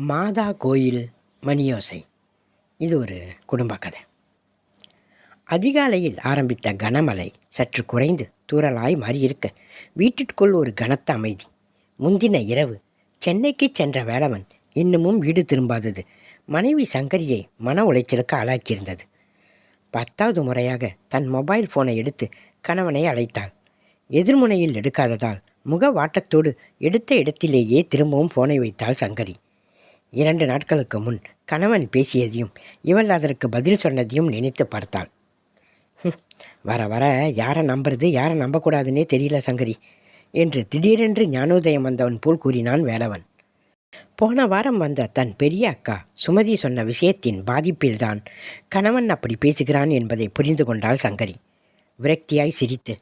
மாதா கோயில் மணியோசை. இது ஒரு குடும்ப கதை. அதிகாலையில் ஆரம்பித்த கனமழை சற்று குறைந்து தூறலாய் மாறியிருக்க வீட்டிற்குள் ஒரு கனத்த அமைதி. முந்தின இரவு சென்னைக்கு சென்ற வேளவன் இன்னமும் வீடு திரும்பாதது. மனைவி சங்கரியை மன உளைச்சலுக்கு ஆளாக்கியிருந்தது. பத்தாவது முறையாக தன் மொபைல் ஃபோனை எடுத்து கணவனை அழைத்தாள். எதிர்முனையில் எடுக்காததால் முக வாட்டத்தோடு எடுத்த இடத்திலேயே திரும்பவும் ஃபோனை வைத்தாள் சங்கரி. இரண்டு நாட்களுக்கு முன் கணவன் பேசியதையும் இவள் அதற்கு பதில் சொன்னதையும் நினைத்து பார்த்தாள். வர வர யாரை நம்புறது யாரை நம்பக்கூடாதுன்னே தெரியல சங்கரி என்று திடீரென்று ஞானோதயம் வந்தவன் போல் கூறினான் வேலவன். போன வாரம் வந்த தன் பெரிய அக்கா சுமதி சொன்ன விஷயத்தின் பாதிப்பில்தான் கணவன் அப்படி பேசுகிறான் என்பதை புரிந்து கொண்டாள் சங்கரி. விரக்தியாய் சிரித்து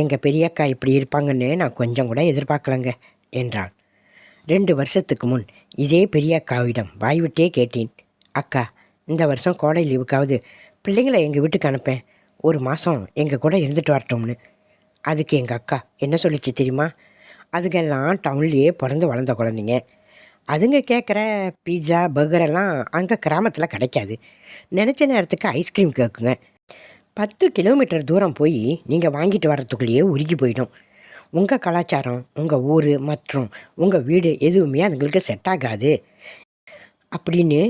எங்கள் பெரியக்கா இப்படி இருப்பாங்கன்னு நான் கொஞ்சம் கூட எதிர்பார்க்கலங்க என்றாள். ரெண்டு வருஷத்துக்கு முன் இதே பெரிய அக்காவிடம் வாய்விட்டே கேட்டேன். அக்கா இந்த வருஷம் கோடை லீவுக்காவது பிள்ளைங்களை எங்கள் வீட்டுக்கு அனுப்பேன். ஒரு மாதம் எங்கள் கூட இருந்துட்டு வரட்டோம்னு. அதுக்கு எங்கள் அக்கா என்ன சொல்லிச்சு தெரியுமா? அதுக்கெல்லாம் டவுன்லேயே பிறந்து வளர்ந்த குழந்தைங்க. அதுங்க கேட்குற பீஸா பர்கர் எல்லாம் அங்கே கிராமத்தில் கிடைக்காது. நினச்ச நேரத்துக்கு ஐஸ்கிரீம் கேட்குங்க பத்து கிலோமீட்டர் தூரம் போய் நீங்கள் வாங்கிட்டு வரத்துக்குள்ளேயே உருகி போயிடும். உங்கள் கலாச்சாரம் உங்கள் ஊர் மற்றும் உங்கள் வீடு எதுவுமே அதுங்களுக்கு செட் ஆகாது. அப்படின்னு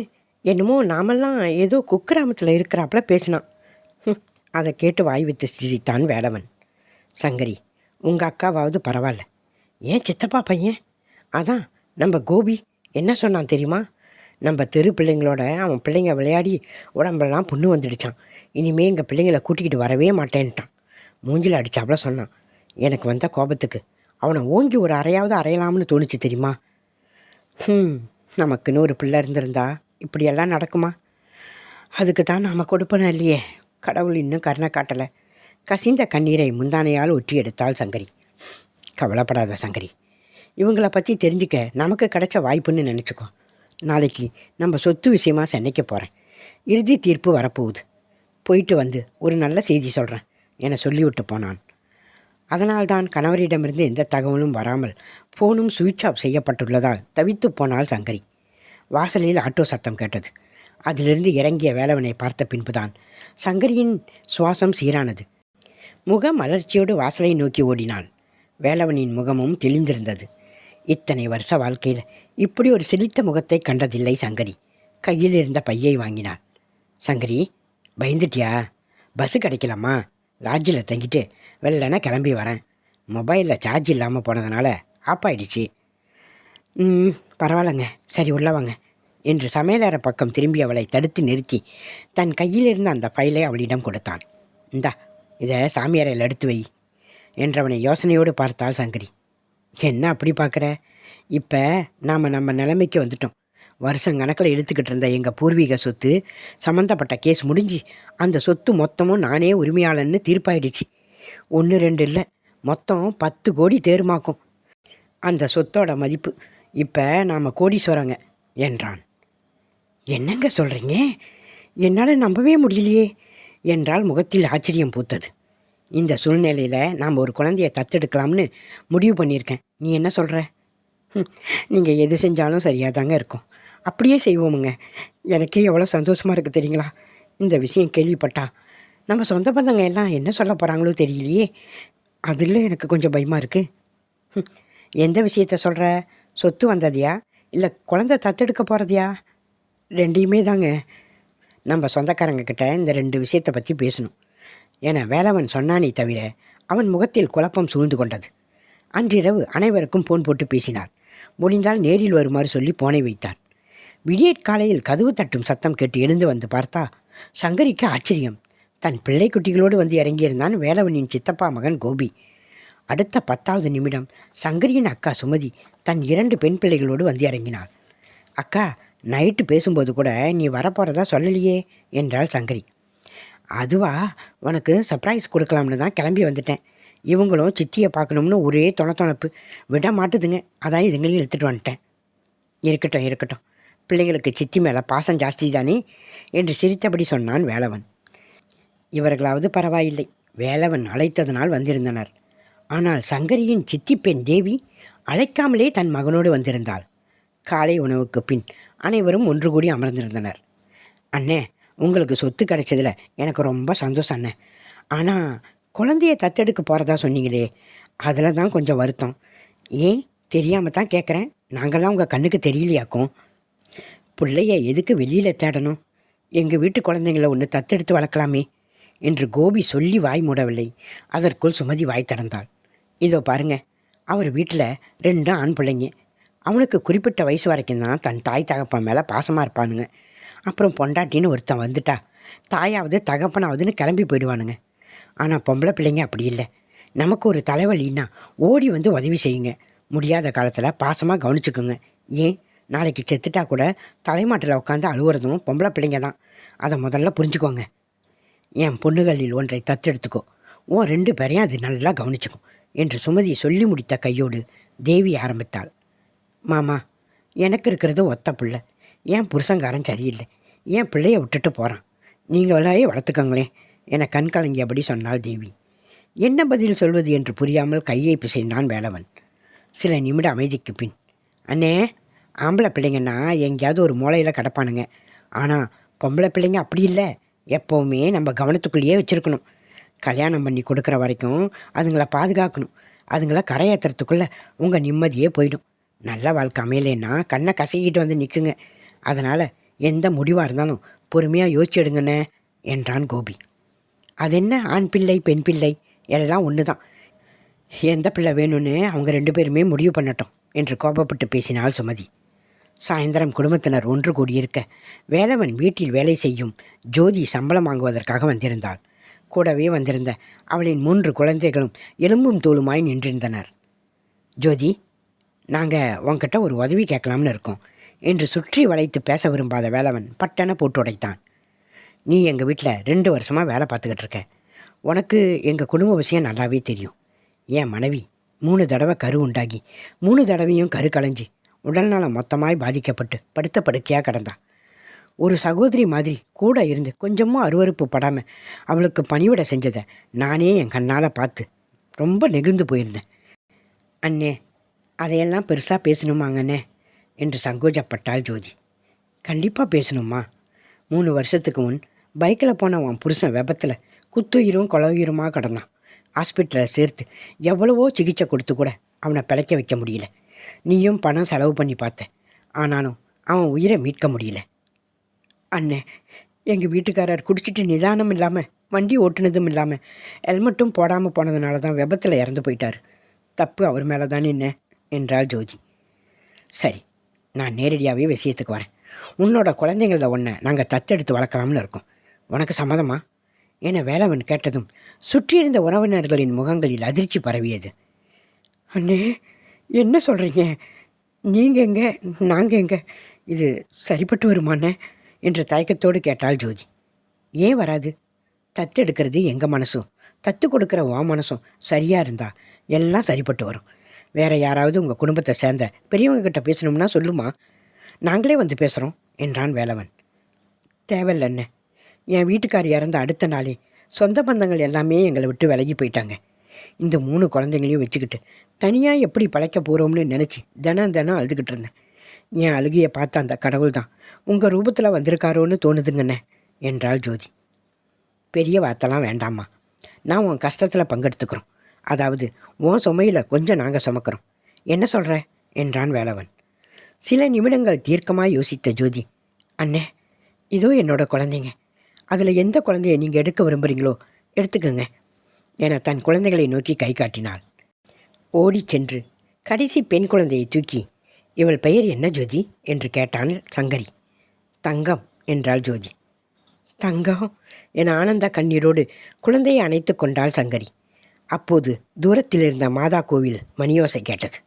என்னமோ நாமெல்லாம் ஏதோ குக்கிராமத்தில் இருக்கிறாப்புல பேசினான் அதை கேட்டு வாய் வித்து சிரித்தான் வேடவன் சங்கரி உங்கள் அக்காவாவது பரவாயில்ல ஏன் சித்தப்பா பையன்? அதான் நம்ம கோபி என்ன சொன்னான் தெரியுமா? நம்ம தெரு பிள்ளைங்களோட அவன் பிள்ளைங்க விளையாடி உடம்பெல்லாம் புண்ணு வந்துடுச்சான். இனிமேல் எங்கள் பிள்ளைங்களை கூட்டிக்கிட்டு வரவே மாட்டேன்ட்டான். மூஞ்சில் அடிச்சாப்புல சொன்னான். எனக்கு வந்த கோபத்துக்கு. அவனை ஓங்கி ஒரு அறையாவது அறையலாம்னு தோணுச்சு தெரியுமா? ம் நமக்குன்னு ஒரு பிள்ளை இருந்திருந்தா இப்படியெல்லாம் நடக்குமா? அதுக்கு தான் நாம் கொடுப்பன இல்லையே. கடவுள் இன்னும் கருணை காட்டலை. கசிந்த கண்ணீரை முந்தானையால் ஒற்றி எடுத்தாள் சங்கரி. கவலைப்படாத சங்கரி. இவங்கள பற்றி தெரிஞ்சுக்க நமக்கு கிடைச்ச வாய்ப்புன்னு நினச்சிக்கோ. நாளைக்கு நம்ம சொத்து விஷயமா சென்னைக்கு போகிறேன் இறுதி தீர்ப்பு வரப்போகுது. போயிட்டு வந்து ஒரு நல்ல செய்தி சொல்கிறேன் என சொல்லிவிட்டு போனான். அதனால்தான் கணவரிடமிருந்து எந்த தகவலும் வராமல் ஃபோனும் சுவிட்ச் ஆஃப் செய்யப்பட்டுள்ளதால் தவித்து போனாள் சங்கரி. வாசலில் ஆட்டோ சத்தம் கேட்டது. அதிலிருந்து இறங்கிய வேலவனை பார்த்த பின்புதான் சங்கரியின் சுவாசம் சீரானது. முக மலர்ச்சியோடு வாசலை நோக்கி ஓடினாள். வேலவனின் முகமும் தெளிந்திருந்தது. இத்தனை வருஷ வாழ்க்கையில் இப்படி ஒரு சிலித்த முகத்தை கண்டதில்லை சங்கரி. கையில் இருந்த பையை வாங்கினாள். சங்கரி பயந்துட்டியா? பஸ்ஸு கிடைக்கலாமா? லாட்ஜில் தங்கிட்டு வெள்ளன கிளம்பி வரேன். மொபைலில் சார்ஜ் இல்லாமல் போனதுனால ஆப் ஆயிடுச்சு. ம் பரவாயில்லைங்க. சரி உள்ள வாங்க. என்று சமையலறை பக்கம் திரும்பி அவளை தடுத்து நிறுத்தி தன் கையில் இருந்த அந்த ஃபைலை அவளிடம் கொடுத்தான். இந்தா இதை சாமியாரையில் எடுத்து வை என்றவனை யோசனையோடு பார்த்தாள் சங்கரி. என்ன அப்படி பார்க்குற? இப்போ நாம் நம்ம நிலைமைக்கு வந்துட்டோம். வருஷம் கணக்கில் இழுத்துக்கிட்டு இருந்த எங்கள் பூர்வீக சொத்து சம்மந்தப்பட்ட கேஸ் முடிஞ்சு அந்த சொத்து மொத்தமும் நானே உரிமையாளன்னு தீர்ப்பாயிடுச்சு. ஒன்று ரெண்டு இல்லை. மொத்தம் பத்து கோடி தேர்மாக்கும். அந்த சொத்தோட மதிப்பு இப்போ நாம் கோடீஸ்வரங்க என்றான். என்னங்க சொல்கிறீங்க என்னால் நம்பவே முடியலையே என்றால் முகத்தில் ஆச்சரியம் பூத்தது. இந்த சூழ்நிலையில் நாம் ஒரு குழந்தைய தத்தெடுக்கலாம்னு முடிவு பண்ணியிருக்கேன். நீ என்ன சொல்கிற நீங்கள் எது செஞ்சாலும் சரியாக தாங்க இருக்கும். அப்படியே செய்வோமுங்க. எனக்கே எவ்வளோ சந்தோஷமாக இருக்குது தெரியுங்களா? இந்த விஷயம் கேள்விப்பட்டா. நம்ம சொந்த பந்தங்க எல்லாம் என்ன சொல்ல போகிறாங்களோ தெரியலையே. அதில் எனக்கு கொஞ்சம் பயமாக இருக்குது எந்த விஷயத்த சொல்கிற சொத்து வந்ததையா? இல்லை குழந்தை தத்தெடுக்க போகிறதையா ரெண்டையுமே தாங்க. நம்ம சொந்தக்காரங்க கிட்ட இந்த ரெண்டு விஷயத்தை பற்றி பேசணும். என வேலவன் சொன்னானே தவிர அவன் முகத்தில் குழப்பம் சூழ்ந்து கொண்டது. அன்றிரவு அனைவருக்கும் ஃபோன் போட்டு பேசினார். முடிந்தால் நேரில் வருமாறு சொல்லி போனை வைத்தார். விடியற்காலையில் கதவு தட்டும் சத்தம் கேட்டு எழுந்து வந்து பார்த்தா சங்கரிக்கு ஆச்சரியம். தன் பிள்ளை குட்டிகளோடு வந்து இறங்கியிருந்தான் வேலவனின் சித்தப்பா மகன் கோபி. அடுத்த பத்தாவது நிமிடம் சங்கரியின் அக்கா சுமதி தன் இரண்டு பெண் பிள்ளைகளோடு வந்து இறங்கினாள். அக்கா நைட்டு பேசும்போது கூட நீ வரப்போகிறதா சொல்லலையே என்றாள் சங்கரி. அதுவா உனக்கு சர்ப்ரைஸ் கொடுக்கலாம்னு தான் கிளம்பி வந்துட்டேன். இவங்களும் சித்தியை பார்க்கணும்னு ஒரே தொணத்தொணப்பு விட மாட்டுதுங்க. அதான் இதுங்களையும் எடுத்துகிட்டு வந்துட்டேன். இருக்கட்டும் இருக்கட்டும். பிள்ளைங்களுக்கு சித்தி மேலே பாசம் ஜாஸ்தி தானே என்று சிரித்தபடி சொன்னான் வேலவன். இவர்களாவது பரவாயில்லை. வேலவன் அழைத்ததனால் வந்திருந்தனர். ஆனால் சங்கரியின் சித்தி பெண் தேவி அழைக்காமலே தன் மகனோடு வந்திருந்தாள். காலை உணவுக்கு பின் அனைவரும் ஒன்று கூடி அமர்ந்திருந்தனர். அண்ணே உங்களுக்கு சொத்து கிடைச்சதுல எனக்கு ரொம்ப சந்தோஷம் அண்ணே. ஆனால் குழந்தைய தத்தெடுக்க போகிறதா சொன்னீங்களே அதில் தான் கொஞ்சம் வருத்தம். ஏன் தெரியாமல் தான் கேட்குறேன் நாங்கள்லாம் உங்கள் கண்ணுக்கு தெரியலையாக்கும். பிள்ளைய எதுக்கு வெளியில் தேடணும்? எங்கள் வீட்டு குழந்தைங்கள ஒன்று தத்தெடுத்து வளர்க்கலாமே என்று கோபி சொல்லி வாய் மூடவில்லை. அதற்குள் சுமதி வாய் திறந்தாள். இதோ பாருங்க அவர் வீட்டில் ரெண்டு ஆண் பிள்ளைங்க. அவனுக்கு குறிப்பிட்ட வயசு வரைக்கும் தான் தன் தாய் தகப்பன் மேலே பாசமாக இருப்பானுங்க. அப்புறம் பொண்டாட்டின்னு ஒருத்தன் வந்துட்டா தாயாவது தகப்பனாவதுன்னு கிளம்பி போயிடுவானுங்க. ஆனால் பொம்பளை பிள்ளைங்க அப்படி இல்லை. நமக்கு ஒரு தலைவலின்னா ஓடி வந்து உதவி செய்யுங்க. முடியாத காலத்தில் பாசமாக கவனிச்சுக்குங்க. ஏன்? நாளைக்கு செத்துட்டா கூட தலைமாட்டில் உட்காந்து அழுவுறதும் பொம்பளை பிள்ளைங்க தான். அதை முதல்ல புரிஞ்சுக்கோங்க. என் பொண்ணுகளில் ஒன்றை தத்தெடுத்துக்கோ. உன் ரெண்டு பேரையும் அது நல்லா கவனிச்சுக்கும் என்று சுமதி சொல்லி முடித்த கையோடு தேவி ஆரம்பித்தாள். மாமா எனக்கு இருக்கிறது ஒத்த பிள்ளை. என் புருஷங்காரன் சரியில்லை. என் பிள்ளைய விட்டுட்டு போகிறான் நீங்களாயே வளர்த்துக்கோங்களேன் என கண் கலங்கியபடி சொன்னாள் தேவி. என்ன பதில் சொல்வது என்று புரியாமல் கையை பிசைந்தான் வேலவன். சில நிமிட அமைதிக்கு பின் அண்ணே ஆம்பளை பிள்ளைங்கன்னா எங்கேயாவது ஒரு மூலையில் கிடப்பானுங்க. ஆனால் பொம்பளை பிள்ளைங்க அப்படி இல்லை. எப்போவுமே நம்ம கவனத்துக்குள்ளேயே வச்சுருக்கணும். கல்யாணம் பண்ணி கொடுக்குற வரைக்கும் அதுங்களை பாதுகாக்கணும். அதுங்கள கரையேற்றுறதுக்குள்ளே உங்கள் நிம்மதியே போயிடும். நல்ல வாழ்க்கை அமையலைன்னா கண்ணை கசக்கிட்டு வந்து நிற்குங்க அதனால் எந்த முடிவாக இருந்தாலும் பொறுமையாக யோசிச்சு எடுங்கண்ணே என்றான் கோபி. அது என்ன ஆண் பிள்ளை பெண் பிள்ளை? எல்லாம் ஒன்று தான் எந்த பிள்ளை வேணும்னு அவங்க ரெண்டு பேருமே முடிவு பண்ணட்டும் என்று கோபப்பட்டு பேசினாள் சுமதி. சாயந்தரம் குடும்பத்தினர் ஒன்று கூடியிருக்க வேலவன் வீட்டில் வேலை செய்யும் ஜோதி சம்பளம் வாங்குவதற்காக வந்திருந்தாள். கூடவே வந்திருந்த அவளின் மூன்று குழந்தைகளும் எலும்பும் தோலுமாய் நின்றிருந்தனர். ஜோதி நாங்கள் உன்கிட்ட ஒரு உதவி கேட்கலாம்னு இருக்கோம் என்று சுற்றி வளைத்து பேச விரும்பாத வேலவன் பட்டன போட்டு உடைத்தான். நீ எங்கள் வீட்டில் ரெண்டு வருஷமாக வேலை பார்த்துக்கிட்டு இருக்க. உனக்கு எங்கள் குடும்ப விஷயம் நல்லாவே தெரியும். என் மனைவி மூணு தடவை கரு உண்டாகி மூணு தடவையும் கரு களைஞ்சி உடல்நலம் மொத்தமாய் பாதிக்கப்பட்டு படுத்த படுக்கையாக கிடந்தா. ஒரு சகோதரி மாதிரி கூட இருந்து கொஞ்சமும் அருவறுப்பு படாமல் அவளுக்கு பணிவிட செஞ்சதை நானே என் கண்ணால் பார்த்து ரொம்ப நெகிழ்ந்து போயிருந்தேன். அண்ணே அதையெல்லாம் பெருசாக பேசணுமாங்கண்ணே? என்று சங்கோஜப்பட்டாள் ஜோதி. கண்டிப்பாக பேசணுமா மூணு வருஷத்துக்கு முன் பைக்கில் போன உன் புருஷன் விபத்தில் குத்துயிரும் கொலவுயிருமாக கிடந்தான். ஹாஸ்பிட்டலில் சேர்த்து எவ்வளவோ சிகிச்சை கொடுத்து கூட அவனை பிழைக்க வைக்க முடியல. நீயும் பணம் செலவு பண்ணி பார்த்த. ஆனாலும் அவன் உயிரை மீட்க முடியல. அண்ணே எங்கள் வீட்டுக்காரர் குடிச்சிட்டு நிதானம் இல்லாமல் வண்டி ஓட்டுனதும் இல்லாமல் ஹெல்மெட்டும் போடாமல் போனதுனால தான் விபத்தில் இறந்து போயிட்டார். தப்பு அவர் மேலே தான் என்ன? என்றாள் ஜோதி. சரி நான் நேரடியாகவே விஷயத்துக்கு வரேன். உன்னோட குழந்தைங்கள ஒன்றை நாங்கள் தத்தெடுத்து வளர்க்கலாம்னு இருக்கோம். உனக்கு சம்மதமா? என வேலவன் கேட்டதும் சுற்றியிருந்த உறவினர்களின் முகங்களில் அதிர்ச்சி பரவியது. அண்ணே என்ன சொல்கிறீங்க நீங்கள் எங்கே? நாங்கள் எங்கே? இது சரிப்பட்டு வருமானே என்று தயக்கத்தோடு கேட்டாள் ஜோதி. ஏன் வராது? தத்து எடுக்கிறது எங்கள் மனசும் தத்து கொடுக்குற வா மனசும் சரியாக இருந்தா எல்லாம் சரிப்பட்டு வரும். வேறு யாராவது உங்கள் குடும்பத்தை சேர்ந்த பெரியவங்க கிட்ட பேசணும்னா சொல்லுமா? நாங்களே வந்து பேசுகிறோம் என்றான் வேலவன். தேவையில்ல என்ன என் வீட்டுக்கார் இறந்த அடுத்த நாளே சொந்த பந்தங்கள் எல்லாமே எங்களை விட்டு விலகி போயிட்டாங்க. இந்த மூணு குழந்தைங்களையும் வச்சுக்கிட்டு தனியாக எப்படி பழைக்க போகிறோம்னு நினச்சி தினம் தினம் அழுதுகிட்டு இருந்தேன். என் அழுகையை பார்த்த அந்த கடவுள் தான் உங்கள் ரூபத்தில் வந்திருக்காரோன்னு தோணுதுங்கண்ணே என்றாள் ஜோதி. பெரிய வார்த்தைலாம் வேண்டாம்மா. நான் உன் கஷ்டத்தில் பங்கெடுத்துக்கிறோம். அதாவது உன் சுமையில் கொஞ்சம் நாங்கள் சுமக்கிறோம். என்ன சொல்கிற என்றான் வேலவன். சில நிமிடங்கள் தீர்க்கமாக யோசித்த ஜோதி அண்ணே இதோ என்னோட குழந்தைங்க. அதில் எந்த குழந்தைய நீங்கள் எடுக்க விரும்புகிறீங்களோ எடுத்துக்கோங்க. என தன் குழந்தைகளை நோக்கி கை காட்டினாள். ஓடிச் சென்று கடைசி பெண் குழந்தையை தூக்கி இவள் பெயர் என்ன ஜோதி? என்று கேட்டான் சங்கரி. தங்கம் என்றாள் ஜோதி. தங்கம் என ஆனந்த கண்ணீரோடு குழந்தையை அணைத்து கொண்டாள் சங்கரி. அப்போது தூரத்தில் இருந்த மாதா கோவில் மணியோசை கேட்டது.